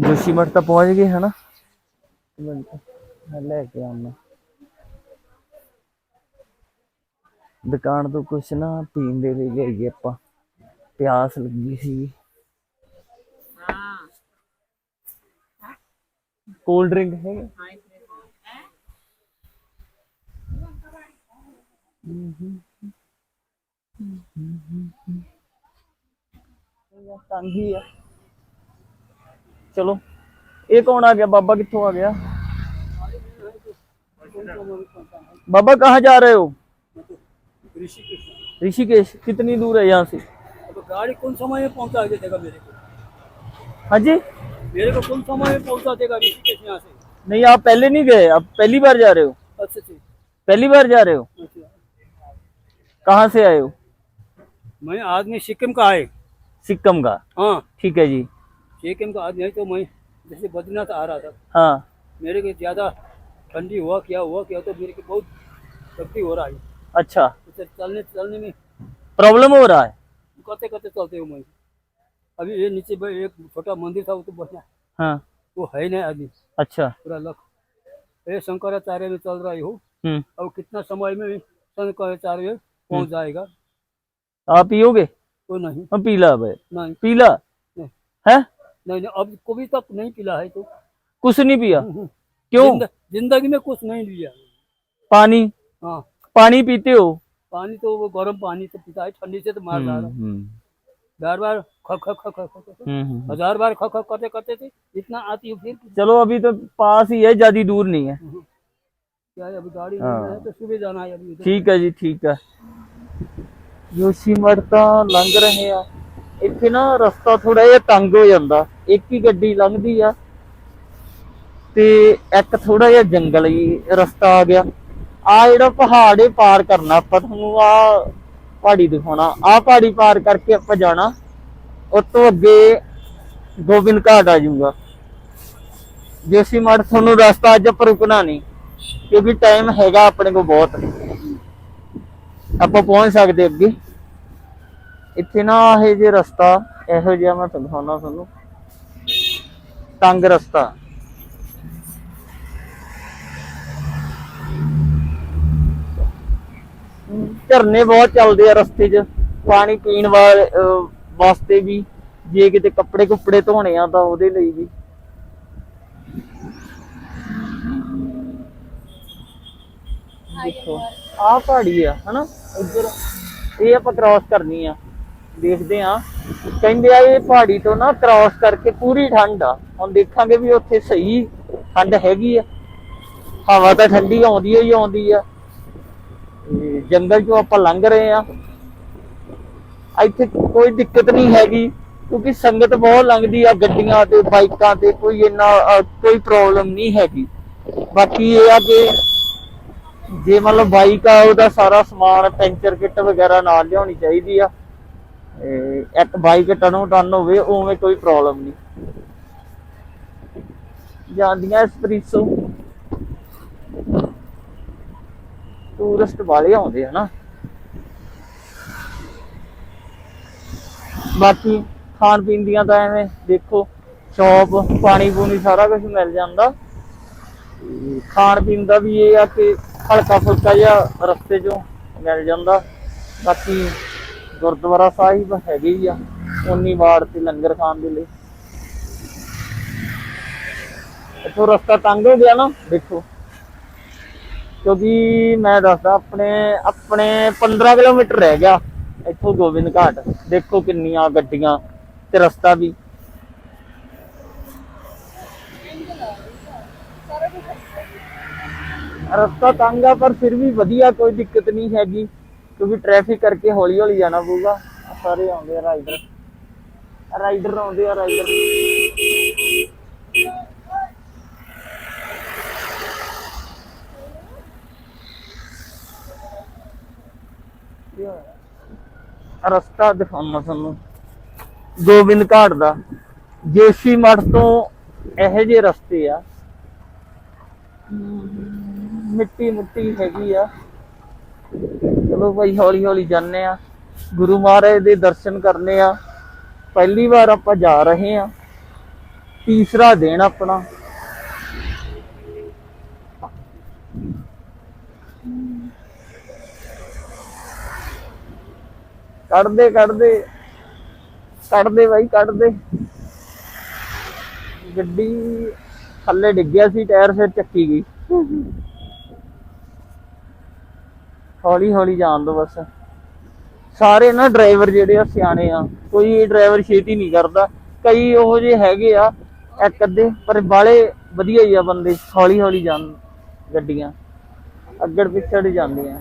ਜੋਸ਼ੀ ਮਠ ਤਾਂ ਪਹੁੰਚ ਗਏ ਹਨਾ? ਮੈਂ ਲੈ ਕੇ ਆਉਣਾ ਦੁਕਾਨ ਤੋਂ ਕੁਛ ਨਾ ਪੀਣ ਦੇ ਲਈ ਲਿਆਈਏ ਆਪਾਂ। ਪਿਆਸ ਲੱਗੀ ਸੀ। ਕੋਲਡ ਡਰਿੰਕ ਹੈ ਤੰਗ ਹੀ ਆ। चलो ये कौन आ गया बाबा कितों आ गया बाबा कहाँ जा रहे हो ऋषिकेश कितनी दूर है यहाँ से गाड़ी कौन समय में पहुँचा देगा मेरे को हाँ जी मेरे को कौन समय में पहुँचा देगा ऋषिकेश यहाँ से नहीं आप पहले नहीं गए आप पहली बार जा रहे हो अच्छा जी पहली बार जा रहे हो कहाँ से आए हो मैं आदमी सिक्किम का आए सिक्किम का हाँ ठीक है जी सिक्किम का आदमी है तो मैं जैसे बद्रीनाथ आ रहा था। हाँ। मेरे को ज़्यादा ठंडी हुआ क्या हुआ क्या तो मेरे को बहुत तकलीफ़ हो रहा है। अच्छा। तो चलने चलने में प्रॉब्लम हो रहा है? करते करते चलते हूँ मैं। अभी ये नीचे भाई एक छोटा मंदिर था वो तो बना हाँ। वो है नहीं आदमी अच्छा। पूरा लख ये शंकराचार्य में चल रही हूँ। हम्म। अब कितना समय में शंकराचार्य पहुँच जाएगा? आप पियोगे? तो नहीं। पीला भाई। नहीं। पीला? है? नहीं नहीं अब कभी तक नहीं पिला है तो। कुछ नहीं पिया? हम्म, हम्म। क्यों? ज़िंदगी में कुछ नहीं लिया। पानी? हाँ। पानी पीते हो? पानी तो वो गर्म पानी से पीता है ठंडी से तो मार हम्म, जा रहा बार बार खक खक खक खक हज़ार बार खक खक करते करते थे इतना आती फिर चलो अभी तो पास ही है ज़्यादा दूर नहीं है। क्या अभी गाड़ी हाँ। है। तो सुबह जाना है अभी ठीक है जी ठीक है। योशी मरता तो लंग रहे हैं। ਇੱਥੇ ਨਾ ਰਸਤਾ ਥੋੜਾ ਜਿਹਾ ਤੰਗ ਹੋ ਜਾਂਦਾ। ਇੱਕ ਹੀ ਗੱਡੀ ਲੰਘਦੀ ਆ ਤੇ ਇੱਕ ਥੋੜਾ ਜਿਹਾ ਜੰਗਲੀ ਰਸਤਾ ਆ ਗਿਆ। ਆ ਜਿਹੜਾ ਪਹਾੜ ਇਹ ਪਾਰ ਕਰਨਾ ਆਪਾਂ ਤੁਹਾਨੂੰ ਆ ਪਹਾੜੀ ਦਿਖਾਉਣਾ। ਆ ਪਹਾੜੀ ਪਾਰ ਕਰਕੇ ਆਪਾਂ ਜਾਣਾ। ਉਸ ਤੋਂ ਅੱਗੇ ਗੋਬਿੰਦ ਘਾਟ ਆ ਜਾਊਗਾ। ਜੋਸ਼ੀਮਠ ਤੁਹਾਨੂੰ ਰਸਤਾ ਅੱਜ ਆਪਾਂ ਰੁਕਣਾ ਨਹੀਂ, ਕਿਉਂਕਿ ਟਾਈਮ ਹੈਗਾ ਆਪਣੇ ਕੋਲ ਬਹੁਤ। ਆਪਾਂ ਪਹੁੰਚ ਸਕਦੇ ਅੱਗੇ। ਇੱਥੇ ਨਾ ਇਹ ਜੇ ਰਸਤਾ, ਇਹੋ ਜਿਹਾ ਮੈਂ ਤੁਹਾਨੂੰ ਦਿਖਾਉਣਾ ਤੁਹਾਨੂੰ। ਤੰਗ ਰਸਤਾ। ਝਰਨੇ ਬਹੁਤ ਚੱਲਦੇ ਆ ਰਸਤੇ 'ਚ। ਪਾਣੀ ਪੀਣ ਵਾਲੇ ਵਾਸਤੇ ਵੀ। ਜੇ ਕਿਤੇ ਕੱਪੜੇ ਕੁੱਪੜੇ ਧੋਣੇ ਆ ਤਾਂ ਉਹਦੇ ਲਈ ਵੀ। ਦੇਖੋ, ਆਹ ਪਹਾੜੀ ਆ, ਹਨਾ? ਇੱਧਰ ਇਹ ਆਪਾਂ ਕ੍ਰਾਸ ਕਰਨੀ ਆ। ਦੇਖਦੇ ਆ ਕਹਿੰਦੇ ਆ ਇਹ ਪਹਾੜੀ ਤੋਂ ਨਾ ਕ੍ਰਾਸ ਕਰਕੇ ਪੂਰੀ ਠੰਡ ਆ। ਹੁਣ ਦੇਖਾਂਗੇ ਵੀ ਉੱਥੇ ਸਹੀ ਠੰਡ ਹੈਗੀ ਆ। ਹਵਾ ਤਾਂ ਠੰਡੀ ਆਉਂਦੀ ਹੀ ਆਉਂਦੀ ਆ। ਜੰਗਲ ਚੋਂ ਆਪਾਂ ਲੰਘ ਰਹੇ ਆ ਇੱਥੇ ਕੋਈ ਦਿੱਕਤ ਨਹੀਂ ਹੈਗੀ, ਕਿਉਂਕਿ ਸੰਗਤ ਬਹੁਤ ਲੰਘਦੀ ਆ ਗੱਡੀਆਂ ਤੇ, ਬਾਈਕਾਂ ਤੇ, ਕੋਈ ਇੰਨਾ ਕੋਈ ਪ੍ਰੋਬਲਮ ਨਹੀਂ ਹੈਗੀ। ਬਾਕੀ ਇਹ ਆ ਕਿ ਜੇ ਮਤਲਬ ਬਾਈਕ ਆ, ਉਹਦਾ ਸਾਰਾ ਸਮਾਨ, ਪੈਂਚਰ ਕਿੱਟ ਵਗੈਰਾ ਨਾਲ ਲਿਆਉਣੀ ਚਾਹੀਦੀ ਆ। ਇੱਕ ਬਾਈਕ ਟਨੋ ਟਨ ਹੋਵੇ, ਉਵੇਂ ਕੋਈ ਪ੍ਰੋਬਲਮ ਨਹੀਂ। ਜਾਂਦੀਆਂ ਐਸਪ੍ਰੀਸੋ ਟੂਰਿਸਟ ਵਾਲੇ ਆਉਂਦੇ ਆ ਬਾਕੀ ਖਾਣ ਪੀਣ ਦੀਆਂ ਤਾਂ ਐਵੇਂ ਦੇਖੋ, ਸ਼ੌਪ, ਪਾਣੀ ਪੂਣੀ ਸਾਰਾ ਕੁਝ ਮਿਲ ਜਾਂਦਾ। ਖਾਣ ਪੀਣ ਦਾ ਵੀ ਇਹ ਆ ਕਿ ਹਲਕਾ ਫੁਲਕਾ ਜਿਹਾ ਰਸਤੇ 'ਚੋਂ ਮਿਲ ਜਾਂਦਾ। ਬਾਕੀ ਗੁਰਦੁਆਰਾ ਸਾਹਿਬ ਹੈਗੇ ਆ 19 ਵਾਰ ਤੇ ਲੰਗਰ ਖਾਣ ਦੇ ਲਈ। ਇੱਥੋਂ ਰਸਤਾ ਤੰਗ ਹੋ ਗਿਆ ਨਾ, ਦੇਖੋ। ਕਿਉਂਕਿ ਮੈਂ ਦੱਸਦਾ, ਆਪਣੇ ਆਪਣੇ 15 ਕਿਲੋਮੀਟਰ ਰਹਿ ਗਿਆ ਇੱਥੋਂ ਗੋਬਿੰਦ ਘਾਟ। ਦੇਖੋ ਕਿੰਨੀਆਂ ਗੱਡੀਆਂ ਤੇ ਰਸਤਾ ਵੀ। ਰਸਤਾ ਤੰਗ ਆ, ਪਰ ਫਿਰ ਵੀ ਵਧੀਆ, ਕੋਈ ਦਿੱਕਤ ਨਹੀਂ ਹੈਗੀ। ਕਿਉਂਕਿ ਟ੍ਰੈਫਿਕ ਕਰਕੇ ਹੌਲੀ ਹੌਲੀ ਜਾਣਾ ਪਊਗਾ। ਸਾਰੇ ਆਉਂਦੇ ਆ ਰਾਈਡਰ ਰਾਈਡਰ ਆਉਂਦੇ ਆ ਰਾਈਡਰ ਰਸਤਾ ਦਿਖਾਉਣਾ ਤੁਹਾਨੂੰ। ਗੋਬਿੰਦ ਘਾਟ ਦਾ। ਜੇਸ਼ੀ ਮਠ ਤੋਂ ਇਹੋ ਜਿਹੇ ਰਸਤੇ ਆ। ਮਿੱਟੀ ਮੁੱਟੀ ਹੈਗੀ ਆ। ਚਲੋ ਭਾਈ ਹੌਲੀ ਹੌਲੀ ਜਾਂਦੇ ਆ ਗੁਰੂ ਮਹਾਰਾਜ ਦੇ ਦਰਸ਼ਨ ਕਰਨੇ ਆ। ਪਹਿਲੀ ਵਾਰ ਆਪਾਂ ਜਾ ਰਹੇ ਆ ਤੀਸਰਾ ਦਿਨ ਆਪਣਾ। ਕੱਢਦੇ ਕੱਢਦੇ। ਕੱਢਦੇ ਬਾਈ, ਕੱਢਦੇ। ਗੱਡੀ ਥੱਲੇ ਡਿੱਗਿਆ ਸੀ, ਟਾਇਰ ਫਿਰ ਚੱਕੀ ਗਈ। ਹੌਲੀ ਹੌਲੀ ਜਾਣ ਦੋ ਬਸ। ਸਾਰੇ ਨਾ ਡਰਾਈਵਰ ਜਿਹੜੇ ਆ ਸਿਆਣੇ ਆ, ਕੋਈ ਡਰਾਈਵਰ ਛੇਤੀ ਨਹੀਂ ਕਰਦਾ। ਕਈ ਉਹੋ ਜਿਹੇ ਹੈਗੇ ਆ, ਇੱਕ ਅੱਧੇ, ਪਰ ਬਾਲੇ ਵਧੀਆ ਹੀ ਆ ਬੰਦੇ, ਹੌਲੀ ਹੌਲੀ ਜਾਣ ਗੱਡੀਆਂ। ਅੱਗੜ ਪਿੱਛੜ ਜਾਂਦੀਆਂ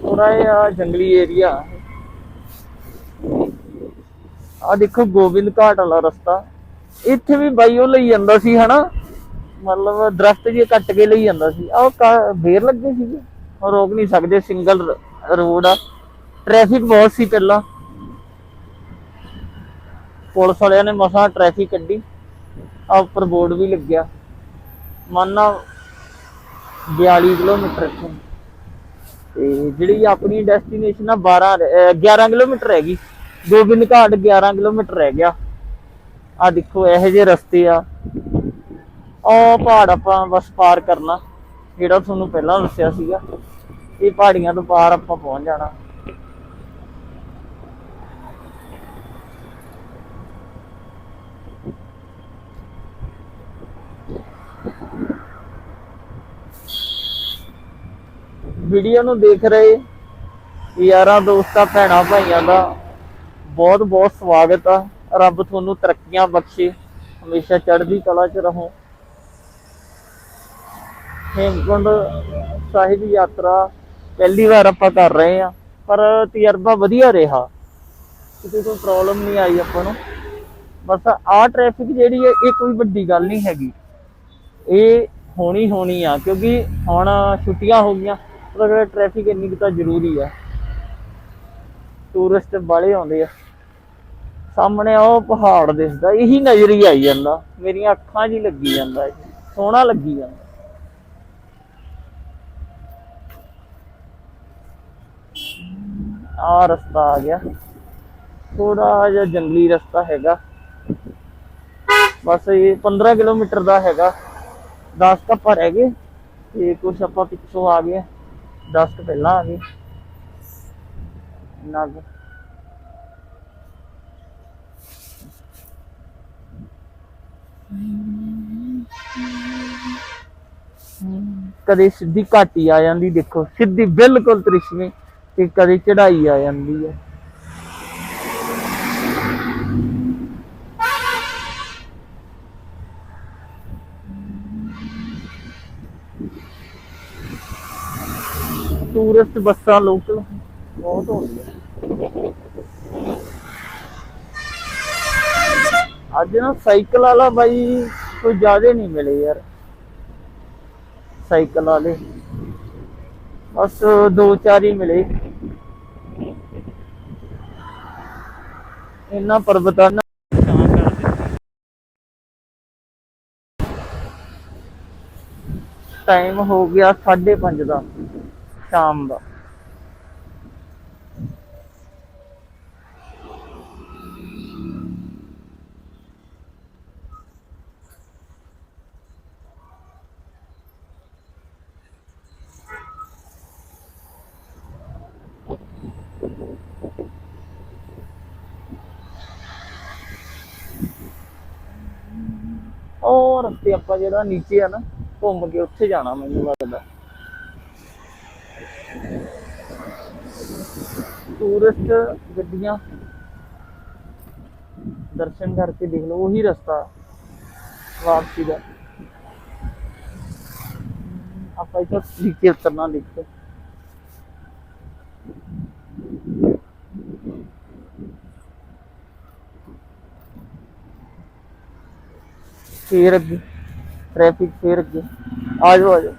ਥੋੜਾ ਜਿਹਾ ਜੰਗਲੀ ਏਰੀਆ ਆ ਦੇਖੋ ਗੋਬਿੰਦ ਘਾਟ ਵਾਲਾ ਰਸਤਾ। ਇੱਥੇ ਵੀ ਬਾਈ ਉਹ ਲਈ ਜਾਂਦਾ ਸੀ, ਹਨਾ? ਮਤਲਬ ਦਰਖਤ ਜੇ ਕੱਟ ਕੇ ਲਈ ਜਾਂਦਾ ਸੀ। ਆਹ ਬੇਰ ਲੱਗੇ ਸੀਗੇ। ਉਹ ਰੋਕ ਨਹੀਂ ਸਕਦੇ ਸਿੰਗਲ ਰੋਡ ਆ। ਟ੍ਰੈਫਿਕ ਬਹੁਤ ਸੀ ਪਹਿਲਾਂ। ਪੁਲਿਸ ਵਾਲਿਆਂ ਨੇ ਮਸਾਂ ਟ੍ਰੈਫਿਕ ਕੱਢੀ। ਆ ਉੱਪਰ ਬੋਰਡ ਵੀ ਲੱਗਿਆ। ਮਾਨਾ 42 ਕਿਲੋਮੀਟਰ ਇੱਥੋਂ। ਤੇ ਜਿਹੜੀ ਆਪਣੀ ਡੈਸਟੀਨੇਸ਼ਨ ਆ 12 ਅਹ 11 ਕਿਲੋਮੀਟਰ ਹੈਗੀ। ਗੋਬਿੰਦ ਘਾਟ 11 ਕਿਲੋਮੀਟਰ ਰਹਿ ਗਿਆ। ਆ ਦੇਖੋ, ਇਹੋ ਜਿਹੇ ਰਸਤੇ ਆ। ਉਹ ਪਹਾੜ ਆਪਾਂ ਬਸ ਪਾਰ ਕਰਨਾ, ਜਿਹੜਾ ਤੁਹਾਨੂੰ ਪਹਿਲਾਂ ਦੱਸਿਆ ਸੀਗਾ। ਇਹ ਪਹਾੜੀਆਂ ਤੋਂ ਪਾਰ ਆਪਾਂ ਪਹੁੰਚ ਜਾਣਾ। ਵੀਡੀਓ ਨੂੰ ਦੇਖ ਰਹੇ ਯਾਰਾਂ ਦੋਸਤਾਂ, ਭੈਣਾਂ, ਭਾਈਆਂ ਦਾ ਬਹੁਤ ਬਹੁਤ ਸਵਾਗਤ ਆ। ਰੱਬ ਤੁਹਾਨੂੰ ਤਰੱਕੀਆਂ ਬਖਸ਼ੇ। ਹਮੇਸ਼ਾ ਚੜ੍ਹਦੀ ਕਲਾ 'ਚ ਰਹੋ। ਹੇਮਕੁੰਡ ਸਾਹਿਬ ਯਾਤਰਾ ਪਹਿਲੀ ਵਾਰ ਆਪਾਂ ਕਰ ਰਹੇ ਆ ਪਰ ਤਜਰਬਾ ਵਧੀਆ ਰਿਹਾ। ਕਿਸੇ ਕੋਈ ਪ੍ਰੋਬਲਮ ਨਹੀਂ ਆਈ ਆਪਾਂ ਨੂੰ। ਬਸ ਆਹ ਟ੍ਰੈਫਿਕ ਜਿਹੜੀ ਹੈ, ਇਹ ਕੋਈ ਵੱਡੀ ਗੱਲ ਨਹੀਂ ਹੈਗੀ। ਇਹ ਹੋਣੀ ਹੋਣੀ ਆ, ਕਿਉਂਕਿ ਹੁਣ ਛੁੱਟੀਆਂ ਹੋ ਗਈਆਂ, ਉਹਦਾ ਟ੍ਰੈਫਿਕ ਇੰਨੀ ਕੁ ਤਾਂ ਜ਼ਰੂਰੀ ਆ। ਟੂਰਿਸਟ ਬਾਲੇ ਆਉਂਦੇ ਆ। ਸਾਹਮਣੇ ਉਹ ਪਹਾੜ ਦਿਸਦਾ, ਇਹੀ ਨਜ਼ਰ ਹੀ ਆਈ ਜਾਂਦਾ। ਮੇਰੀਆਂ ਅੱਖਾਂ 'ਚ ਹੀ ਲੱਗੀ ਜਾਂਦਾ ਸੋਹਣਾ ਲੱਗੀ ਜਾਂਦਾ। ਆ ਰਸਤਾ ਆ ਗਿਆ। ਥੋੜਾ ਜਿਹਾ ਜੰਗਲੀ ਰਸਤਾ ਹੈਗਾ। ਬਸ ਇਹ 15 ਕਿਲੋਮੀਟਰ ਦਾ ਹੈਗਾ। 10 ਕੱਪ ਰਹਿ ਗਏ ਤੇ ਕੁਛ ਆਪਾਂ ਪਿੱਛੋਂ ਆ ਗਏ। 10 ਤੋਂ ਪਹਿਲਾਂ ਆ ਗਏ। ਨਗ ਕਦੇ ਸਿੱਧੀ ਘਾਟੀ ਆ ਜਾਂਦੀ, ਦੇਖੋ, ਸਿੱਧੀ ਬਿਲਕੁਲ ਤ੍ਰਿਸ਼ਵੇਂ ਤੇ ਕਦੇ ਚੜਾਈ ਆ ਜਾਂਦੀ ਹੈ। ਟੂਰਿਸਟ ਬੱਸਾਂ ਲੋਕਲ ਬਹੁਤ ਹੋ ਅੱਜ ਨਾ ਸਾਈਕਲ ਵਾਲਾ ਬਾਈ ਕੋਈ ਜ਼ਿਆਦੇ ਨਹੀਂ ਮਿਲੇ ਯਾਰ। ਸਾਈਕਲ ਵਾਲੇ। ਬਸ ਦੋ ਚਾਰ ਹੀ ਮਿਲੇ। ਇਹਨਾਂ ਪਰਬਤਾਂ ਟਾਈਮ ਹੋ ਗਿਆ 5:30 ਦਾ, ਸ਼ਾਮ ਦਾ ਉਹ ਰਸਤੇ ਆਪਾਂ ਜਿਹੜਾ ਨੀਚੇ ਆ ਨਾ, ਘੁੰਮ ਕੇ ਉੱਥੇ ਜਾਣਾ ਮੈਨੂੰ ਲੱਗਦਾ। ਟੂਰਿਸਟ ਗੱਡੀਆਂ ਦਰਸ਼ਨ ਕਰਕੇ ਦੇਖ ਲਓ, ਉਹੀ ਰਸਤਾ ਵਾਪਸੀ ਦਾ। ਆਪਾਂ ਇੱਥੇ ਨੀਚੇ ਉਤਰਨਾ ਦੇਖੋ। ਫੇਰ ਅੱਗੇ। ਟ੍ਰੈਫਿਕ ਫੇਰ ਅੱਗੇ। ਆ ਜਾਓ ਆ ਜਾਓ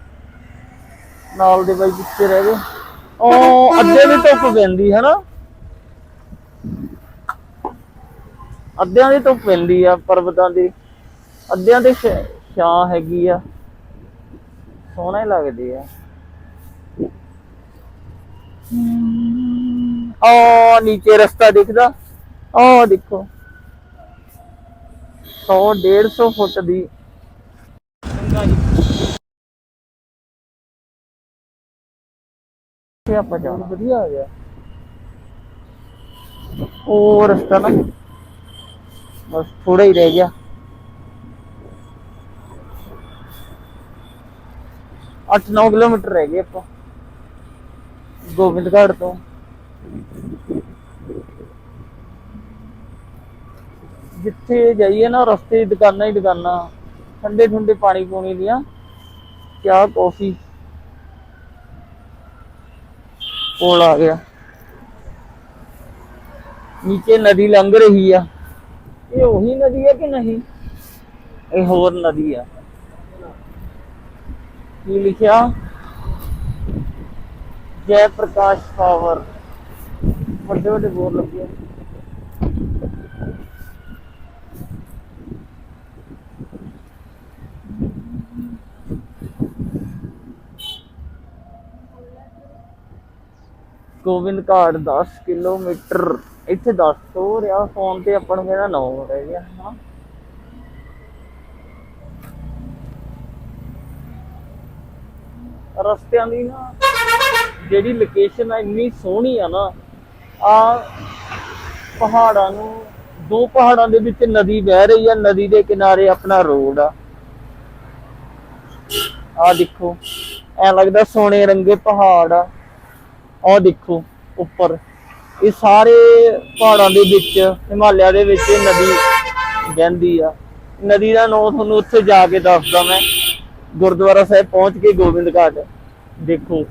ਨਾਲ ਦੇ ਬਾਈ ਪਿੱਛੇ ਰਹਿ ਗਏ। ਉਹ ਅੱਧੇ ਦੀ ਧੁੱਪ ਪੈਂਦੀ ਹੈ ਨਾ ਅੱਧਿਆਂ ਦੀ ਧੁੱਪ ਪੈਂਦੀ ਆ ਪਰਬਤਾਂ ਦੀ। ਅੱਧਿਆਂ ਦੇ ਛਾਂ ਹੈਗੀ ਆ। ਸੋਹਣੇ ਲੱਗਦੇ ਆ। ਆ ਨੀਚੇ ਰਸਤਾ ਦਿਖਦਾ। ਆ ਦੇਖੋ। 100 150 ਫੁੱਟ ਦੀ ਚੰਗਾ ਜੀ ਤੇ ਆਪਾਂ ਜਾਣਾ। ਵਧੀਆ ਆ ਗਿਆ। ਉਹ ਰਸਤਾ ਨਾ। ਬਸ ਥੋੜਾ ਹੀ ਰਹਿ ਗਿਆ। ਅੱਠ 9 ਕਿਲੋਮੀਟਰ ਰਹਿ ਗਏ ਆਪਾਂ। ਗੋਬਿੰਦਗੜ੍ਹ ਤੋਂ। ਜਿੱਥੇ ਜਾਈਏ ਨਾ ਰਸਤੇ 'ਚ ਦੁਕਾਨਾਂ ਹੀ ਦੁਕਾਨਾਂ। ਠੰਡੇ ਠੰਡੇ ਪਾਣੀ ਪੂਣੀ ਦੀਆਂ। ਚਾਹ ਕੌਫੀ। ਕੋਲ ਆ ਗਿਆ। ਨੀਚੇ ਨਦੀ ਲੰਘ ਰਹੀ ਆ। ਇਹ ਉਹੀ ਨਦੀ ਹੈ ਕਿ ਨਹੀਂ? ਇਹ ਹੋਰ ਨਦੀ ਆ। ਕੀ ਲਿਖਿਆ? ਜੈ ਪ੍ਰਕਾਸ਼ ਪਾਵਰ। ਵੱਡੇ ਵੱਡੇ ਬੋਰ ਲੱਗੇ ਗੋਬਿੰਦ ਘਾਟ 10 ਕਿਲੋਮੀਟਰ। ਇੱਥੇ 10 ਹੋ ਰਿਹਾ ਫੋਨ ਤੇ ਆਪਾਂ ਨੂੰ ਕਹਿੰਦਾ 9 ਰਹਿ ਗਿਆ ਹਾਂ ਰਸਤਿਆਂ ਦੀ ਨਾ, ਜਿਹੜੀ ਲੋਕੇਸ਼ਨ ਆ, ਇੰਨੀ ਸੋਹਣੀ ਆ ਨਾ, ਆ ਪਹਾੜਾਂ ਨੂੰ, ਦੋ ਪਹਾੜਾਂ ਦੇ ਵਿੱਚ ਨਦੀ ਵਹਿ ਰਹੀ ਆ, ਨਦੀ ਦੇ ਕਿਨਾਰੇ ਆਪਣਾ ਰੋਡ ਆ। ਆ ਦੇਖੋ, ਐ ਲੱਗਦਾ ਸੋਨੇ ਰੰਗੇ ਪਹਾੜ ਆ। ਆਹ ਦੇਖੋ ਉੱਪਰ। ਇਹ ਸਾਰੇ ਪਹਾੜਾਂ ਦੇ ਵਿੱਚ, ਹਿਮਾਲਿਆ ਦੇ ਵਿੱਚ ਇਹ ਨਦੀ ਵਹਿੰਦੀ ਆ। ਨਦੀ ਦਾ ਨਾਮ ਤੁਹਾਨੂੰ ਉੱਥੇ ਜਾ ਕੇ ਦੱਸਦਾ ਮੈਂ। ਗੁਰਦੁਆਰਾ ਸਾਹਿਬ ਪਹੁੰਚ ਕੇ ਗੋਬਿੰਦ ਘਾਟ। ਦੇਖੋ,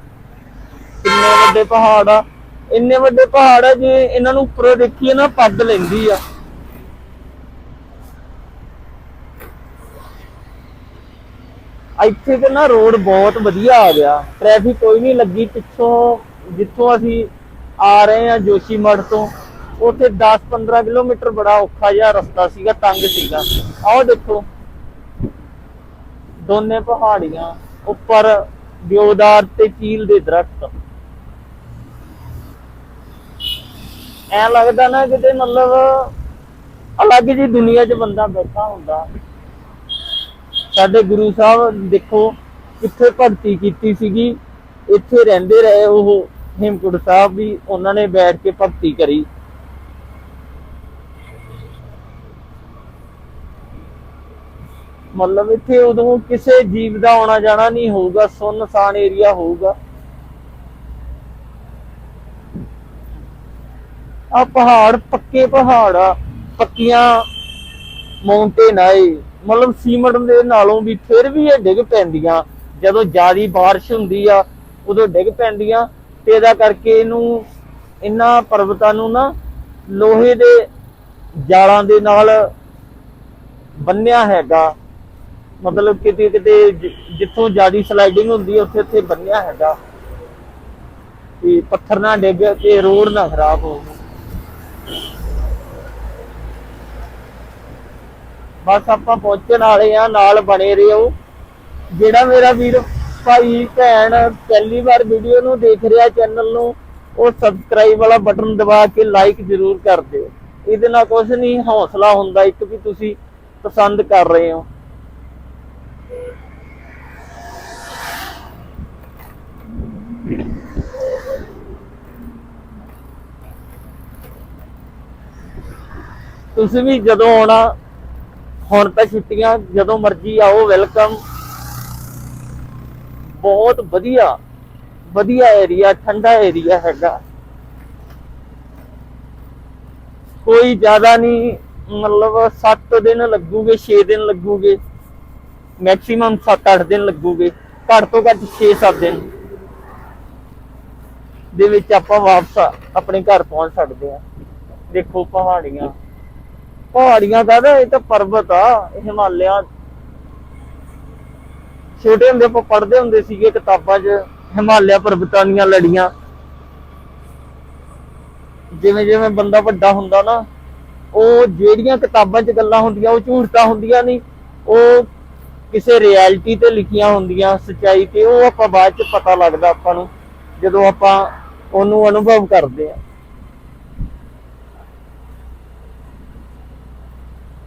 ਕਿੰਨੇ ਵੱਡੇ ਪਹਾੜ ਆ। ਇੰਨੇ ਵੱਡੇ ਪਹਾੜ ਆ ਜੇ ਇਹਨਾਂ ਨੂੰ ਉੱਪਰੋਂ ਦੇਖੀਏ ਨਾ, ਪੱਗ ਲੈਂਦੀ ਆ। ਇੱਥੇ ਤੇ ਨਾ ਰੋਡ ਬਹੁਤ ਵਧੀਆ ਆ ਗਿਆ। ਟ੍ਰੈਫਿਕ ਕੋਈ ਨਹੀਂ, ਲੱਗੀ ਪਿੱਛੋਂ ਜਿੱਥੋਂ ਅਸੀਂ ਆ ਰਹੇ ਆ ਜੋਸ਼ੀ ਮੜ ਤੋਂ, ਉੱਥੇ 10-15 ਕਿਲੋਮੀਟਰ ਬੜਾ ਔਖਾ ਜਿਹਾ ਰਸਤਾ ਸੀਗਾ, ਤੰਗ ਸੀਗਾ। ਆਓ ਦੇਖੋ, ਦੋਨੇ ਪਹਾੜੀਆਂ ਉੱਪਰ ਦਿਓਦਾਰ ਤੇ ਚੀਲ ਦੇ ਦਰਖਤ। ਐ ਲੱਗਦਾ ਨਾ ਕਿਤੇ ਮਤਲਬ ਅਲੱਗ ਜੀ ਦੁਨੀਆ 'ਚ ਬੰਦਾ ਬੈਠਾ ਹੁੰਦਾ। ਸਾਡੇ ਗੁਰੂ ਸਾਹਿਬ ਦੇਖੋ, ਕਿੱਥੇ ਭਗਤੀ ਕੀਤੀ ਸੀਗੀ। ਇੱਥੇ ਰਹਿੰਦੇ ਰਹੇ ਉਹ ਹੇਮਕੁੰਟ ਸਾਹਿਬ ਵੀ ਉਹਨਾਂ ਨੇ ਬੈਠ ਕੇ ਭਗਤੀ ਕਰੀ। ਮਤਲਬ ਇੱਥੇ ਉਦੋਂ ਕਿਸੇ ਜੀਵ ਦਾ ਆਉਣਾ ਜਾਣਾ ਨਹੀਂ ਹੋਊਗਾ ਸੁੰਨਸਾਨ ਏਰੀਆ ਹੋਊਗਾ। ਆ ਪਹਾੜ ਪੱਕੇ ਪਹਾੜ ਆ, ਪੱਕੀਆਂ ਮਾਉਂਟੇਨ ਆਏ ਮਤਲਬ ਸੀਮਟ ਦੇ ਨਾਲੋਂ ਵੀ ਫਿਰ ਵੀ ਇਹ ਡਿੱਗ ਪੈਂਦੀਆਂ। ਜਦੋਂ ਜ਼ਿਆਦੀ ਬਾਰਿਸ਼ ਹੁੰਦੀ ਆ ਉਦੋਂ ਡਿੱਗ ਪੈਂਦੀਆਂ ਤੇ ਇਹਦਾ ਕਰਕੇ ਇਹਨੂੰ ਇਹਨਾਂ ਪਰਬਤਾਂ ਨੂੰ ਨਾ ਲੋਹੇ ਦੇ ਜਾਲਾਂ ਦੇ ਨਾਲ ਬੰਨਿਆ ਹੈਗਾ। ਮਤਲਬ ਕਿਤੇ ਕਿਤੇ ਜਿੱਥੋਂ ਜ਼ਿਆਦੀ ਸਲਾਈਡਿੰਗ ਹੁੰਦੀ ਹੈ ਉੱਥੇ ਉੱਥੇ ਬੰਨਿਆ ਹੈਗਾ। ਤੇ ਪੱਥਰ ਨਾ ਡਿੱਗ ਤੇ ਰੋਡ ਨਾ ਖਰਾਬ ਹੋਵੇ ਬਸ ਆਪਾਂ ਪਹੁੰਚਣ ਵਾਲੇ ਆ, ਨਾਲ ਬਣੇ ਰਹੋ। ਜਿਹੜਾ ਮੇਰਾ ਵੀਰ ਭਾਈ ਭੈਣ ਪਹਿਲੀ ਵਾਰ ਵੀਡੀਓ ਨੂੰ ਦੇਖ ਰਿਹਾ ਚੈਨਲ ਨੂੰ, ਉਹ ਸਬਸਕ੍ਰਾਈਬ ਵਾਲਾ ਬਟਨ ਦਬਾ ਕੇ ਲਾਈਕ ਜ਼ਰੂਰ ਕਰ ਦਿਓ। ਇਹਦੇ ਨਾਲ ਕੁਝ ਨਹੀਂ, ਹੌਸਲਾ ਹੁੰਦਾ ਇੱਕ ਵੀ ਤੁਸੀਂ ਪਸੰਦ ਕਰ ਰਹੇ ਹੋ। ਤੁਸੀਂ ਵੀ ਜਦੋਂ ਆਉਣਾ, ਹੁਣ ਤਾਂ ਛੁੱਟੀਆਂ, ਜਦੋਂ ਮਰਜ਼ੀ ਆਓ ਵੈਲਕਮ ਬਹੁਤ ਵਧੀਆ ਵਧੀਆ ਏਰੀਆ ਠੰਡਾ ਏਰੀਆ ਹੈਗਾ। ਕੋਈ ਜ਼ਿਆਦਾ ਨਹੀਂ, ਮਤਲਬ 7 ਦਿਨ ਲੱਗੂਗੇ 6 ਦਿਨ ਲੱਗੂਗੇ। ਮੈਕਸਿਮਮ 7-8 ਦਿਨ ਲੱਗੂਗੇ। ਘੱਟ ਤੋਂ ਘੱਟ 6-7 ਦਿਨ। ਦੇ ਵਿੱਚ ਆਪਾਂ ਵਾਪਸ ਆਪਣੇ ਘਰ ਪਹੁੰਚ ਸਕਦੇ ਆ ਦੇਖੋ ਪਹਾੜੀਆਂ। ਪਹਾੜੀਆਂ ਦਾ ਇਹ ਤਾਂ ਪਰਬਤ ਆ ਹਿਮਾਲਿਆ ਛੋਟੇ ਹੁੰਦੇ ਆਪਾਂ ਪੜ੍ਹਦੇ ਹੁੰਦੇ ਸੀਗੇ ਕਿਤਾਬਾਂ 'ਚ, ਹਿਮਾਲਿਆ ਪਰਬਤਾਂ ਦੀਆਂ ਲੜੀਆਂ। ਜਿਵੇਂ ਜਿਵੇਂ ਬੰਦਾ ਵੱਡਾ ਹੁੰਦਾ ਨਾ, ਉਹ ਜਿਹੜੀਆਂ ਕਿਤਾਬਾਂ 'ਚ ਗੱਲਾਂ ਹੁੰਦੀਆਂ, ਉਹ ਝੂਠਤਾ ਹੁੰਦੀਆਂ ਨਹੀਂ। ਉਹ ਕਿਸੇ ਰਿਐਲਿਟੀ ਤੇ ਲਿਖੀਆਂ ਹੁੰਦੀਆਂ, ਸਚਾਈ ਤੇ, ਉਹ ਆਪਾਂ ਬਾਅਦ 'ਚ ਪਤਾ ਲੱਗਦਾ ਆਪਾਂ ਨੂੰ, ਜਦੋਂ ਆਪਾਂ ਉਹਨੂੰ ਅਨੁਭਵ ਕਰਦੇ ਆ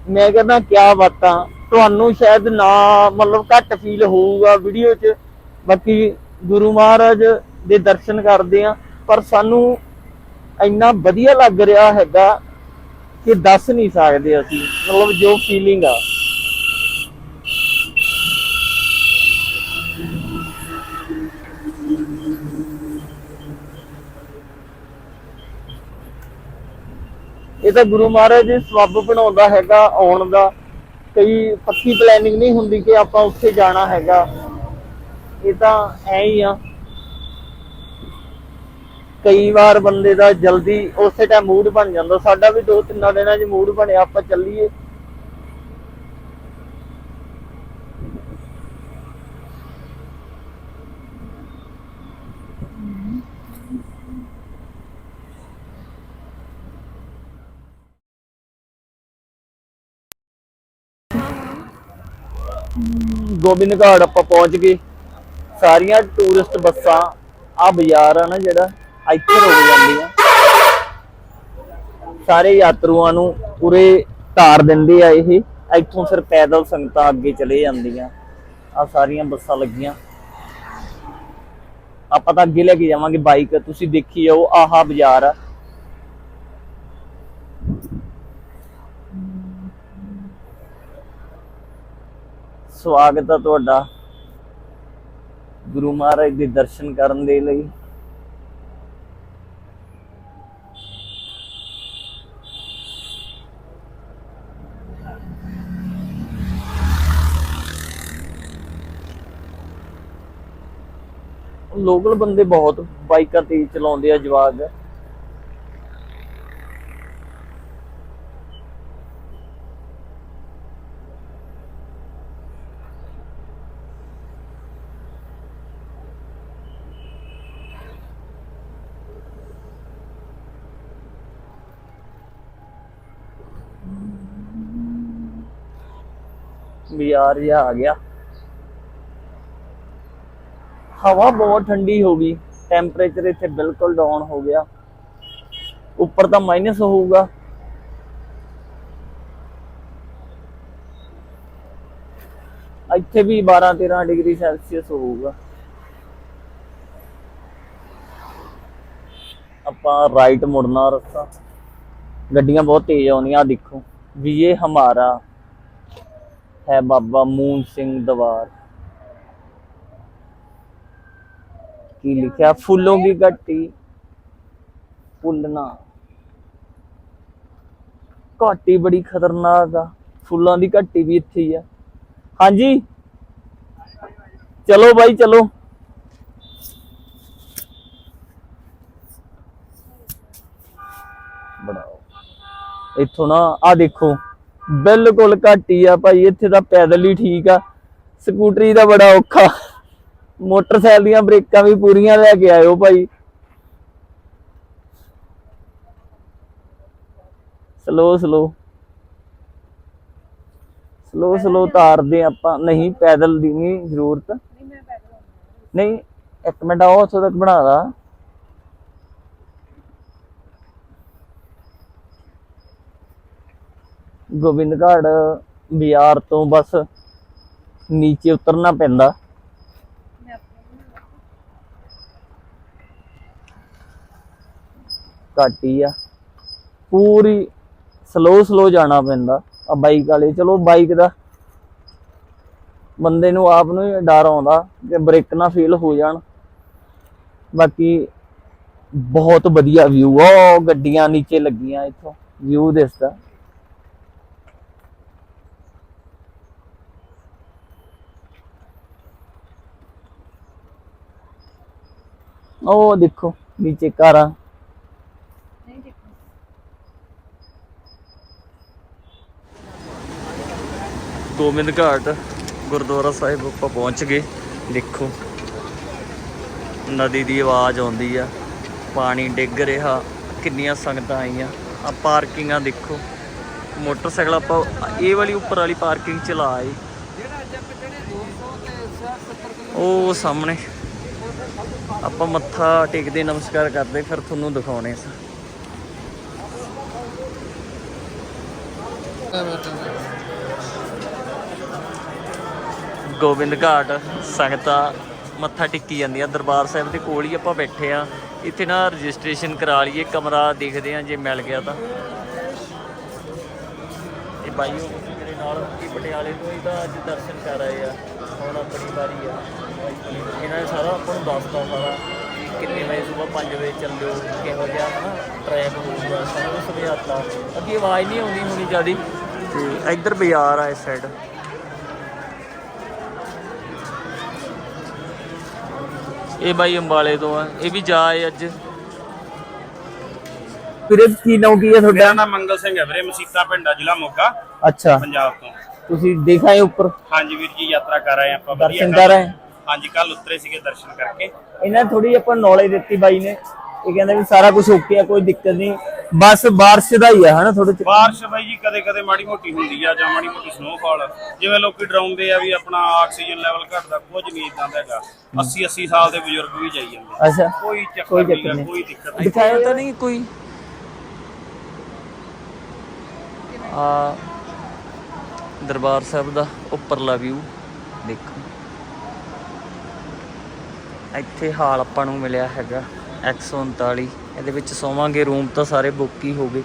ਮੈਂ ਕਹਿੰਦਾ ਕੀ ਬਾਤਾਂ ਤੁਹਾਨੂੰ ਸ਼ਾਇਦ ਨਾ ਮਤਲਬ ਘੱਟ ਫੀਲ ਹੋਊਗਾ ਵੀਡੀਓ 'ਚ। ਬਾਕੀ ਗੁਰੂ ਮਹਾਰਾਜ ਦੇ ਦਰਸ਼ਨ ਕਰਦੇ ਆ ਪਰ ਸਾਨੂੰ ਇੰਨਾ ਵਧੀਆ ਲੱਗ ਰਿਹਾ ਹੈਗਾ ਕਿ ਦੱਸ ਨਹੀਂ ਸਕਦੇ ਅਸੀਂ। ਮਤਲਬ ਜੋ ਫੀਲਿੰਗ ਆ। ਇਹ ਤਾਂ ਗੁਰੂ ਮਹਾਰਾਜ ਜੀ ਸਬੱਬ ਬਣਾਉਂਦਾ ਹੈਗਾ, ਆਉਣ ਦਾ। ਕਈ ਪੱਕੀ ਪਲੈਨਿੰਗ ਨਹੀਂ ਹੁੰਦੀ ਕਿ ਆਪਾਂ ਉੱਥੇ ਜਾਣਾ ਹੈਗਾ। ਇਹ ਤਾਂ ਐ ਹੀ ਆ। ਕਈ ਵਾਰ ਬੰਦੇ ਦਾ ਜਲਦੀ ਉਸੇ ਟਾਈਮ ਮੂਡ ਬਣ ਜਾਂਦਾ। ਸਾਡਾ ਵੀ ਦੋ ਤਿੰਨ ਦਿਨਾਂ 'ਚ ਮੂਡ ਬਣਿਆ, ਆਪਾਂ ਚੱਲੀਏ। ਗੋਬਿੰਦ ਘਾਟ ਆਪਾਂ ਪਹੁੰਚ ਗਏ। ਸਾਰੀਆਂ ਟੂਰਿਸਟ ਬੱਸਾਂ ਆ ਬਾਜ਼ਾਰ ਆ ਨਾ ਜਿਹੜਾ ਇੱਥੇ ਰੁਕ ਜਾਂਦੀਆਂ। ਸਾਰੇ ਯਾਤਰੂਆਂ ਨੂੰ ਪੂਰੇ ਧਾਰ ਦਿੰਦੇ ਆ ਇਹ। ਇੱਥੋਂ ਫਿਰ ਪੈਦਲ ਸੰਗਤਾਂ ਅੱਗੇ ਚਲੇ ਜਾਂਦੀਆਂ। ਆ ਸਾਰੀਆਂ ਬੱਸਾਂ ਲੱਗੀਆਂ। ਆਪਾਂ ਤਾਂ ਅੱਗੇ ਲੈ ਕੇ ਜਾਵਾਂਗੇ ਬਾਈਕ ਤੁਸੀਂ ਦੇਖੀ ਜਾਓ, ਆਹਾ ਬਾਜ਼ਾਰ ਆ। ਸਵਾਗਤ ਹੈ ਤੁਹਾਡਾ। ਗੁਰੂ ਮਹਾਰਾਜ ਦੇ ਦਰਸ਼ਨ ਕਰਨ ਦੇ ਲਈ। ਲੋਕਲ ਬੰਦੇ ਬਹੁਤ ਬਾਈਕਾਂ ਤੇਜ਼ ਚਲਾਉਂਦੇ ਆ ਜਵਾਗ ਬਾਜ਼ਾਰ ਜਿਹਾ ਆ ਗਿਆ ਹਵਾ ਬਹੁਤ ਠੰਡੀ ਹੋ ਗਈ ਟੈਂਪਰੇਚਰ ਇੱਥੇ ਬਿਲਕੁਲ ਡਾਊਨ ਹੋ ਗਿਆ ਉੱਪਰ ਤਾਂ ਮਾਈਨਸ ਹੋਊਗਾ ਇੱਥੇ ਵੀ 12 13 ਡਿਗਰੀ ਸੈਲਸੀਅਸ ਹੋਊਗਾ ਆਪਾਂ ਰਾਈਟ ਮੁੜਨਾ ਰਸਤਾ ਗੱਡੀਆਂ ਬਹੁਤ ਤੇਜ਼ ਆਉਂਦੀਆਂ ਆਹ ਦੇਖੋ ਵੀ ਇਹ ਹਮਾਰਾ ਹੈ ਬਾਬਾ ਮੂਨ ਸਿੰਘ ਦਵਾਰ। ਕੀ ਲਿਖਿਆ? ਫੁੱਲੋਂ ਦੀ ਘਾਟੀ ਫੁੱਲਣਾ। ਘਾਟੀ ਬੜੀ ਖਤਰਨਾਕ ਆ। ਫੁੱਲਾਂ ਦੀ ਘਾਟੀ ਵੀ ਇੱਥੇ ਹੀ ਆ। ਹਾਂਜੀ? ਚਲੋ ਬਾਈ, ਚਲੋ। ਬਣਾਓ। ਇੱਥੋਂ ਨਾ ਆ ਦੇਖੋ। ਬਿਲਕੁਲ ਘਾਟੀ ਆ ਭਾਈ ਇੱਥੇ ਤਾਂ ਪੈਦਲ ਹੀ ਠੀਕ ਆ। ਸਕੂਟਰੀ ਦਾ ਬੜਾ ਔਖਾ। ਮੋਟਰਸਾਈਕਲ ਦੀਆਂ ਬ੍ਰੇਕਾਂ ਵੀ ਪੂਰੀਆਂ ਲੈ ਕੇ ਆਇਓ ਭਾਈ। ਸਲੋ ਸਲੋ ਸਲੋ ਸਲੋ ਤਾਰਦੇ ਆਪਾਂ। ਨਹੀਂ ਪੈਦਲ ਦੀ ਨਹੀਂ ਜ਼ਰੂਰਤ। ਨਹੀਂ ਇੱਕ ਮਿੰਟ ਆਓ ਉੱਥੋਂ ਤੱਕ ਬਣਾ ਲਾ। ਗੋਬਿੰਦ ਘਾਟ ਬਾਜ਼ਾਰ ਤੋਂ ਬਸ ਨੀਚੇ ਉਤਰਨਾ ਪੈਂਦਾ। ਘੱਟ ਹੀ ਆ। ਪੂਰੀ ਸਲੋ ਸਲੋ ਜਾਣਾ ਪੈਂਦਾ। ਆ ਬਾਈਕ ਵਾਲੇ, ਚਲੋ ਬਾਈਕ ਦਾ ਬੰਦੇ ਨੂੰ ਆਪ ਨੂੰ ਡਰ ਆਉਂਦਾ ਕਿ ਬ੍ਰੇਕ ਨਾ ਫੇਲ ਹੋ ਜਾਣ। ਬਾਕੀ ਬਹੁਤ ਵਧੀਆ ਵਿਊ ਆ। ਗੱਡੀਆਂ ਨੀਚੇ ਲੱਗੀਆਂ ਇੱਥੋਂ। ਵਿਊ ਦਿਸਦਾ। ਉਹ ਦੇਖੋ ਨੀਚੇ ਕਾਰਾਂ। ਗੋਬਿੰਦ ਘਾਟ ਗੁਰਦੁਆਰਾ ਸਾਹਿਬ ਆਪਾਂ ਪਹੁੰਚ ਗਏ। ਦੇਖੋ ਨਦੀ ਦੀ ਆਵਾਜ਼ ਆਉਂਦੀ ਆ। ਪਾਣੀ ਡਿੱਗ ਰਿਹਾ ਕਿੰਨੀਆਂ ਸੰਗਤਾਂ ਆਈਆਂ। ਆ ਪਾਰਕਿੰਗਾਂ ਦੇਖੋ। ਮੋਟਰਸਾਈਕਲ ਆਪਾਂ ਇਹ ਵਾਲੀ ਉੱਪਰ ਵਾਲੀ ਪਾਰਕਿੰਗ ਚਲਾ ਆਏ। ਉਹ ਸਾਹਮਣੇ। ਆਪਾਂ ਮੱਥਾ ਟੇਕਦੇ, ਨਮਸਕਾਰ ਕਰਦੇ, ਫਿਰ ਤੁਹਾਨੂੰ ਦਿਖਾਉਣੇ ਸਾ ਗੋਬਿੰਦ ਘਾਟ ਸੰਗਤਾਂ ਮੱਥਾ ਟੇਕੀ ਆ। ਦਰਬਾਰ ਸਾਹਿਬ ਦੇ ਕੋਲ ਹੀ ਆਪਾਂ ਬੈਠੇ ਆ। ਇੱਥੇ ਨਾ ਰਜਿਸਟ੍ਰੇਸ਼ਨ ਕਰਾ ਲਈਏ, ਕਮਰਾ ਦੇਖਦੇ ਆ ਜੇ ਮਿਲ ਗਿਆ ਤਾਂ। ਇਹ ਬਾਈ ਉਹ ਮੇਰੇ ਨਾਲ ਕੀ ਪਟਿਆਲੇ ਤੋਂ ਹੀ ਤਾਂ ਅੱਜ ਦਰਸ਼ਨ ਕਰ ਆਏ ਆ। ਹੁਣ ਆਪਣੀ ਵਾਰੀ ਆ। ਇਹਨਾਂ ਨੇ ਸਾਰਾ ਆਪਾਂ ਨੂੰ ਦੱਸਤਾ ਸਾਰਾ ਵੀ ਕਿੰਨੇ ਵਜੇ ਸਵੇਰ 5 ਵਜੇ ਚੱਲਿਓ ਕਿਹੋ ਜਿਹਾ ਹਨਾ ਟ੍ਰੈਕ ਹੋਊਗਾ ਸਾਰਾ ਕੁਝ ਸਮਝਾਤਾ ਅੱਗੇ ਆਵਾਜ਼ ਨਹੀਂ ਆਉਂਦੀ ਹੋਣੀ ਜਿਆਦੀ। ਤੇ ਇੱਧਰ ਬਾਜ਼ਾਰ ਆ ਇਸ ਸਾਈਡ ਇਹ ਬਾਈ ਅੰਬਾਲੇ ਤੋਂ ਆ ਇਹ ਵੀ ਜਾ ਆਏ ਅੱਜ। ਵੀਰੇ ਕੀ ਨਾਮ ਕੀ ਹੈ ਮੇਰਾ ਨਾਮ ਮੰਗਲ ਸਿੰਘ ਹੈ ਵੀਰੇ ਮਸੀਤਾ ਪਿੰਡਾ ਜ਼ਿਲ੍ਹਾ ਮੋਗਾ ਅੱਛਾ। ਪੰਜਾਬ ਤੋਂ। ਤੁਸੀਂ ਦੇਖਾਏ ਉੱਪਰ? ਹਾਂਜੀ ਵੀਰ ਜੀ ਯਾਤਰਾ ਕਰ ਆਏ ਆਪਾਂ ਵਧੀਆ ਦਰਸ਼ਨ ਕਰ- ਕਰ ਆਏ? ਹਾਂਜੀ ਕੱਲ ਉਤਰੇ ਸੀਗੇ ਦਰਸ਼ਨ ਕਰਕੇ। ਇਹਨਾਂ ਥੋੜੀ ਆਪਾਂ ਨੌਲੇਜ ਦਿੱਤੀ ਬਾਈ ਨੇ। ਇਹ ਕਹਿੰਦਾ ਵੀ ਸਾਰਾ ਕੁਝ ਓਕੇ ਆ ਕੋਈ ਦਿੱਕਤ ਨਹੀਂ। ਬਸ ਬਾਰਿਸ਼ ਦਾ ਹੀ ਆ ਹਨਾ ਥੋੜੇ ਬਾਰਿਸ਼ ਬਾਈ ਜੀ ਕਦੇ ਕਦੇ ਮਾੜੀ ਮੋਟੀ ਹੁੰਦੀ ਆ ਜਾਂ ਮਾੜੀ ਮੋਟੀ ਸਨੋਫਾਲ ਜਿਵੇਂ ਲੋਕੀ ਡਰਾਉਂਦੇ ਆ ਵੀ ਆਪਣਾ ਆਕਸੀਜਨ ਲੈਵਲ ਘਟਦਾ ਕੁਝ ਨਹੀਂ ਇਦਾਂ ਦਾ ਹੈਗਾ। 80 80 ਸਾਲ ਦੇ ਬਜ਼ੁਰਗ ਵੀ ਜਾਈ ਜਾਂਦੇ ਅੱਛਾ ਕੋਈ ਚੱਕਰ ਨਹੀਂ। ਕੋਈ ਦਿੱਕਤ ਨਹੀਂ। ਦਿਖਾਇਆ ਤਾਂ ਨਹੀਂ ਕੋਈ? ਆ ਦਰਬਾਰ ਸਾਹਿਬ ਦਾ ਉੱਪਰਲਾ ਵਿਊ ਦੇਖੋ। ਇੱਥੇ ਹਾਲ ਆਪਾਂ ਨੂੰ ਮਿਲਿਆ ਹੈਗਾ 139 ਇਹਦੇ ਵਿੱਚ ਸੋਵਾਂਗੇ ਰੂਮ ਤਾਂ ਸਾਰੇ ਬੁੱਕ ਹੀ ਹੋ ਗਏ।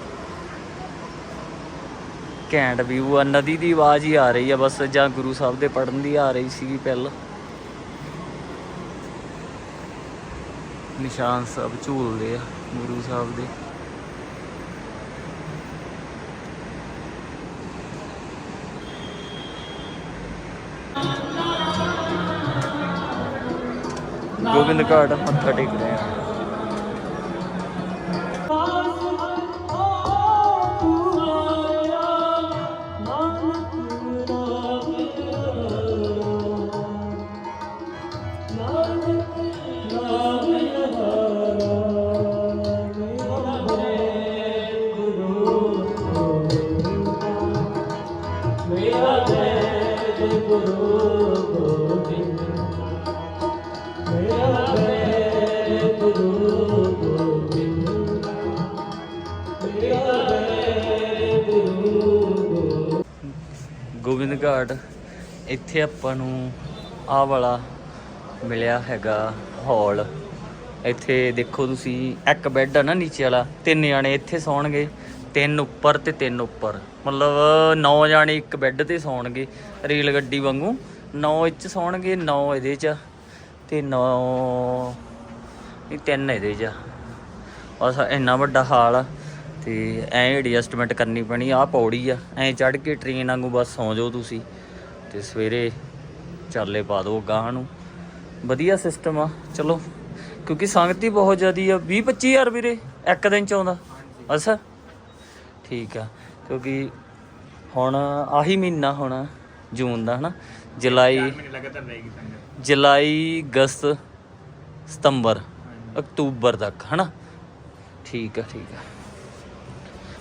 ਘੈਂਟ ਵਿਊ ਆ, ਨਦੀ ਦੀ ਆਵਾਜ਼ ਹੀ ਆ ਰਹੀ ਆ ਬਸ, ਜਾਂ ਗੁਰੂ ਸਾਹਿਬ ਦੇ ਪੜਨ ਦੀ ਆ ਰਹੀ ਸੀਗੀ ਪਹਿਲਾਂ। ਨਿਸ਼ਾਨ ਸਾਹਿਬ ਝੂਲਦੇ ਆ ਗੁਰੂ ਸਾਹਿਬ ਦੇ। ਗੋਬਿੰਦ ਘਾਟ ਮੱਥਾ ਟੇਕ ਰਹੇ ਆ ਗੋਬਿੰਦ ਘਾਟ ਇੱਥੇ ਆਪਾਂ ਨੂੰ ਆਹ ਵਾਲਾ ਮਿਲਿਆ ਹੈਗਾ ਹਾਲ। ਇੱਥੇ ਦੇਖੋ ਤੁਸੀਂ, ਇੱਕ ਬੈੱਡ ਆ ਨਾ ਨੀਚੇ ਵਾਲਾ, ਤਿੰਨ ਜਾਣੇ ਇੱਥੇ ਸੌਣਗੇ, ਤਿੰਨ ਉੱਪਰ ਤੇ ਤਿੰਨ ਉੱਪਰ। ਮਤਲਬ ਨੌ ਜਾਣੇ ਇੱਕ ਬੈੱਡ ਤੇ ਸੌਣਗੇ, ਰੇਲ ਗੱਡੀ ਵਾਂਗੂ। ਨੌ ਇੱਚ ਸੌਣਗੇ, ਨੌ ਇਹਦੇ 'ਚ, ਤੇ ਨੌ ਇਹ ਤਿੰਨ ਇਹਦੇ 'ਚ। ਬਸ ਇੰਨਾ ਵੱਡਾ ਹਾਲ ਆ। ਤੇ ਐਂ ਐਡਜਸਟਮੈਂਟ ਕਰਨੀ ਪੈਣੀ ਆ ਪੌੜੀ ਆ ਐਂ ਚੜ ਕੇ ਟ੍ਰੇਨ ਵਾਂਗੂ ਬਸ ਸੌਂ ਜਾਓ ਤੁਸੀਂ ਤੇ ਸਵੇਰੇ ਚਾਲੇ ਪਾ ਦਿਓ ਗਾਹਾਂ ਨੂੰ। ਵਧੀਆ ਸਿਸਟਮ ਆ ਚਲੋ ਕਿਉਂਕਿ ਸੰਗਤ ਹੀ ਬਹੁਤ ਜ਼ਿਆਦੀ ਆ 20 25000 ਵੀਰੇ ਇੱਕ ਦਿਨ ਚ ਆਉਂਦਾ। ਅੱਛਾ ਠੀਕ ਆ ਕਿਉਂਕਿ ਹੁਣ ਆਹੀ ਮਹੀਨਾ ਹੁਣ ਜੂਨ ਦਾ ਹਨਾ? ਜੁਲਾਈ ਜੁਲਾਈ ਅਗਸਤ ਸਤੰਬਰ ਅਕਤੂਬਰ ਤੱਕ ਹਨਾ? ਠੀਕ ਆ ਠੀਕ ਆ।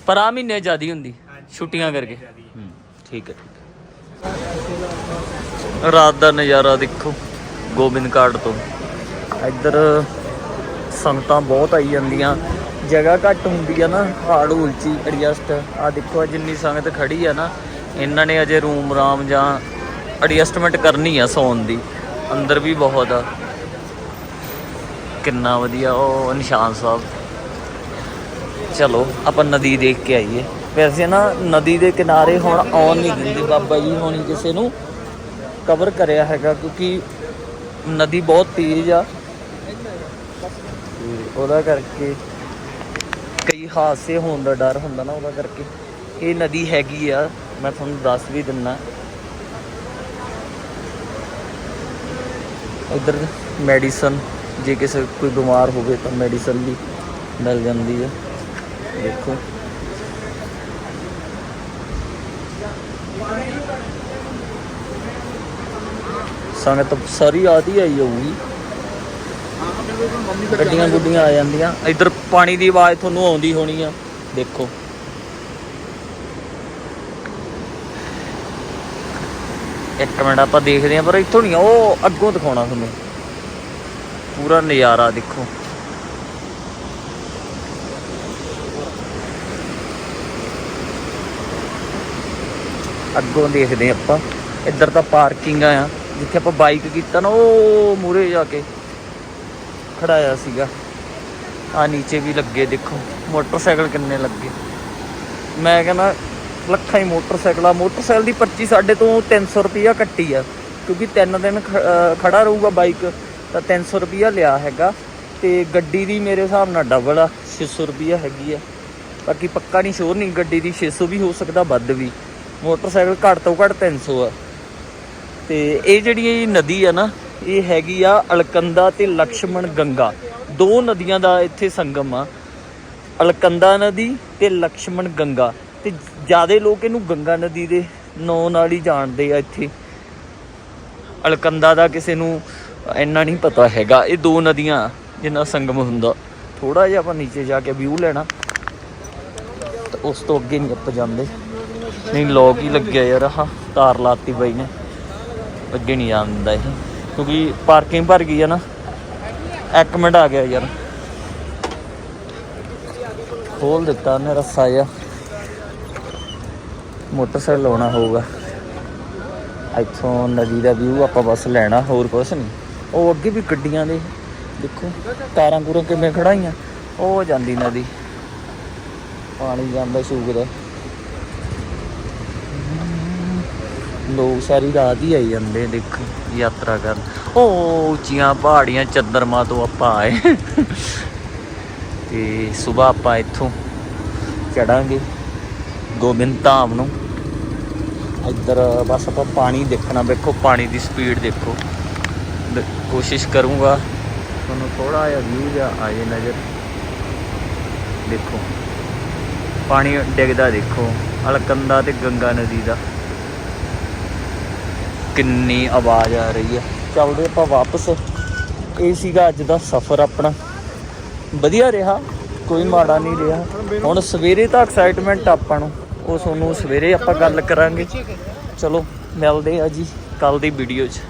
ਪਰ ਆ ਮਹੀਨੇ ਜ਼ਿਆਦੀ ਹੁੰਦੀ ਛੁੱਟੀਆਂ ਕਰਕੇ। ਹੂੰ, ਠੀਕ ਹੈ ਠੀਕ ਹੈ। ਰਾਤ ਦਾ ਨਜ਼ਾਰਾ ਦੇਖੋ ਗੋਬਿੰਦ ਘਾਟ ਤੋਂ। ਇੱਧਰ ਸੰਗਤਾਂ ਬਹੁਤ ਆਈ ਜਾਂਦੀਆਂ। ਜਗ੍ਹਾ ਘੱਟ ਹੁੰਦੀ ਆ ਨਾ ਹਾੜ ਉਲਚੀ ਐਡਜਸਟ ਆ ਦੇਖੋ ਆਹ ਜਿੰਨੀ ਸੰਗਤ ਖੜੀ ਆ ਨਾ ਇਹਨਾਂ ਨੇ ਅਜੇ ਰੂਮ ਰਾਮ ਜਾਂ ਐਡਜਸਟਮੈਂਟ ਕਰਨੀ ਆ ਸੌਣ ਦੀ। ਅੰਦਰ ਵੀ ਬਹੁਤ ਆ। ਕਿੰਨਾ ਵਧੀਆ ਉਹ ਨਿਸ਼ਾਨ ਸਾਹਿਬ। ਚਲੋ, ਆਪਾਂ ਨਦੀ ਦੇਖ ਕੇ ਆਈਏ। ਵੈਸੇ ਨਾ ਨਦੀ ਦੇ ਕਿਨਾਰੇ ਹੁਣ ਆਉਣ ਨਹੀਂ ਦਿੰਦੇ। ਬਾਬਾ ਜੀ ਹੋਣੀ ਕਿਸੇ ਨੂੰ ਕਵਰ ਕਰਿਆ ਹੈਗਾ, ਕਿਉਂਕਿ ਨਦੀ ਬਹੁਤ ਤੇਜ਼ ਆ। ਉਹਦਾ ਕਰਕੇ ਕਈ ਹਾਦਸੇ ਹੋਣ ਦਾ ਡਰ ਹੁੰਦਾ ਨਾ, ਉਹਦਾ ਕਰਕੇ। ਇਹ ਨਦੀ ਹੈਗੀ ਆ, ਮੈਂ ਤੁਹਾਨੂੰ ਦੱਸ ਵੀ ਦਿੰਨਾ। ਉਧਰ ਮੈਡੀਸਨ ਜੇ ਕਿਸੇ ਕੋਈ ਬਿਮਾਰ ਹੋਵੇ ਤਾਂ ਮੈਡੀਸਨ ਵੀ ਮਿਲ ਜਾਂਦੀ ਹੈ ਦੇਖੋ। ਸੰਗਤ ਸਾਰੀ ਆਦੀ ਆਈ ਹੋਊਗੀ। ਗੱਡੀਆਂ ਗੁੱਡੀਆਂ ਆ ਜਾਂਦੀਆਂ। ਇੱਧਰ ਪਾਣੀ ਦੀ ਆਵਾਜ਼ ਤੁਹਾਨੂੰ ਆਉਂਦੀ ਹੋਣੀ ਆ। ਦੇਖੋ। ਇੱਕ ਮਿੰਟ ਆਪਾਂ ਦੇਖਦੇ ਆਂ ਪਰ ਇੱਥੋਂ ਨਹੀਂ, ਉਹ ਅੱਗੋਂ ਦਿਖਾਉਣਾ ਤੁਹਾਨੂੰ। ਪੂਰਾ ਨਜ਼ਾਰਾ ਦੇਖੋ। ਅੱਗੋਂ ਦੇਖਦੇ ਆਪਾਂ। ਇੱਧਰ ਤਾਂ ਪਾਰਕਿੰਗ ਆ, ਜਿੱਥੇ ਆਪਾਂ ਬਾਈਕ ਕੀਤਾ ਨਾ, ਉਹ ਮੂਰੇ ਜਾ ਕੇ ਖੜਾਇਆ ਸੀਗਾ। ਆ ਨੀਚੇ ਵੀ ਲੱਗੇ, ਦੇਖੋ, ਮੋਟਰਸਾਈਕਲ ਕਿੰਨੇ ਲੱਗੇ। ਮੈਂ ਕਹਿੰਦਾ, ਲੱਖਾਂ ਹੀ ਮੋਟਰਸਾਈਕਲ ਆ। ਮੋਟਰਸਾਈਕਲ ਦੀ ਪਰਚੀ ਸਾਡੇ ਤੋਂ 300 ਰੁਪਿਆ ਕੱਟੀ ਆ, ਕਿਉਂਕਿ ਤਿੰਨ ਦਿਨ ਖ- ਅਹ, ਖੜਾ ਰਹੂਗਾ ਬਾਈਕ ਤਾਂ 300 ਰੁਪਿਆ ਲਿਆ ਹੈਗਾ। ਤੇ ਗੱਡੀ ਦੀ ਮੇਰੇ ਹਿਸਾਬ ਨਾਲ ਡਬਲ ਆ 600 ਰੁਪਿਆ ਹੈਗੀ ਆ। ਬਾਕੀ ਪੱਕਾ ਨਹੀਂ ਸ਼ੋਰ ਨਹੀਂ ਗੱਡੀ ਦੀ 600 ਵੀ ਹੋ ਸਕਦਾ, ਵੱਧ ਵੀ। ਮੋਟਰਸਾਈਕਲ ਘੱਟ ਤੋਂ ਘੱਟ 300 ਆ। ਤੇ ਇਹ ਜਿਹੜੀ ਨਦੀ ਆ ਨਾ, ਇਹ ਹੈਗੀ ਆ ਅਲਕੰਦਾ ਤੇ ਲਕਸ਼ਮਣ ਗੰਗਾ। ਦੋ ਨਦੀਆਂ ਦਾ ਇੱਥੇ ਸੰਗਮ ਆ। ਅਲਕੰਦਾ ਨਦੀ ਤੇ ਲਕਸ਼ਮਣ ਗੰਗਾ। ਤੇ ਜਿਆਦੇ ਲੋਕ ਇਹਨੂੰ ਗੰਗਾ ਨਦੀ ਦੇ ਨੌ ਨਾਲ ਹੀ ਜਾਣਦੇ ਆ ਇੱਥੇ। ਅਲਕੰਦਾ ਦਾ ਕਿਸੇ ਨੂੰ ਇੰਨਾ ਨਹੀਂ ਪਤਾ ਹੈਗਾ। ਇਹ ਦੋ ਨਦੀਆਂ ਜਿੰਨਾ ਸੰਗਮ ਹੁੰਦਾ। ਥੋੜਾ ਜਿਹਾ ਆਪਾਂ ਨੀਚੇ ਜਾ ਕੇ ਵਿਊ ਲੈਣਾ। ਉਸ ਤੋਂ ਅੱਗੇ ਨਹੀਂ ਆਪਾਂ ਜਾਂਦੇ। ਨਹੀਂ, ਲੋਕ ਹੀ ਲੱਗਿਆ ਯਾਰ, ਆਹ ਤਾਰ ਲਾਤੀ ਬਾਈ ਨੇ। ਅੱਗੇ ਨਹੀਂ ਜਾਂਦਾ ਇਹ। ਕਿਉਂਕਿ ਪਾਰਕਿੰਗ ਭਰ ਗਈ ਆ ਨਾ। ਇੱਕ ਮਿੰਟ ਆ ਗਿਆ ਯਾਰ। ਖੋਲ ਦਿੱਤਾ ਉਹਨੇ, ਰੱਸਾ ਜਿਹਾ। ਮੋਟਰਸਾਈਕਲ ਲਾਉਣਾ ਹੋਊਗਾ। ਇੱਥੋਂ ਨਦੀ ਦਾ ਵਿਊ ਆਪਾਂ ਬਸ ਲੈਣਾ, ਹੋਰ ਕੁਛ ਨਹੀਂ। ਉਹ ਅੱਗੇ ਵੀ ਗੱਡੀਆਂ ਦੇ, ਦੇਖੋ ਤਾਰਾਂ ਕੂਰਾਂ ਕਿਵੇਂ ਖੜਾਈਆਂ ਉਹ ਜਾਂਦੀ ਨਦੀ। ਪਾਣੀ ਜਾਂਦਾ ਸੂਗਦਾ ਲੋਕ ਸਾਰੀ ਰਾਤ ਹੀ ਆਈ ਜਾਂਦੇ ਦੇਖੋ ਯਾਤਰਾ ਕਰਨ। ਉਹ ਉੱਚੀਆਂ ਪਹਾੜੀਆਂ, ਚੰਦਰਮਾ ਤੋਂ ਆਪਾਂ ਆਏ। ਤੇ ਸਵੇਰ ਆਪਾਂ ਇੱਥੋਂ ਚੜਾਂਗੇ, ਗੋਬਿੰਦ ਧਾਮ ਨੂੰ। ਇੱਧਰ ਬਸ ਆਪਾਂ ਪਾਣੀ ਦੇਖਣਾ, ਵੇਖੋ ਪਾਣੀ ਦੀ ਸਪੀਡ ਦੇਖੋ। ਕੋਸ਼ਿਸ਼ ਕਰੂੰਗਾ, ਤੁਹਾਨੂੰ ਥੋੜਾ ਜਿਹਾ ਵਿਊ ਜਿਹਾ ਆਏ ਨਜ਼ਰ। ਦੇਖੋ, ਪਾਣੀ ਡਿੱਗਦਾ ਦੇਖੋ, ਅਲਕੰਦਾ ਤੇ ਗੰਗਾ ਨਦੀ ਦਾ। ਕਿੰਨੀ ਆਵਾਜ਼ ਆ ਰਹੀ ਹੈ। ਚੱਲਦੇ ਆਪਾਂ ਵਾਪਸ। ਇਹ ਸੀਗਾ ਅੱਜ ਦਾ ਸਫ਼ਰ ਆਪਣਾ। ਵਧੀਆ ਰਿਹਾ। ਕੋਈ ਮਾੜਾ ਨਹੀਂ ਰਿਹਾ। ਹੁਣ ਸਵੇਰੇ ਤਾਂ ਐਕਸਾਈਟਮੈਂਟ ਆਪਾਂ ਨੂੰ। ਉਹ ਤੁਹਾਨੂੰ ਸਵੇਰੇ ਆਪਾਂ ਗੱਲ ਕਰਾਂਗੇ। ਚਲੋ, ਮਿਲਦੇ ਆ ਜੀ ਕੱਲ ਦੀ ਵੀਡੀਓ 'ਚ।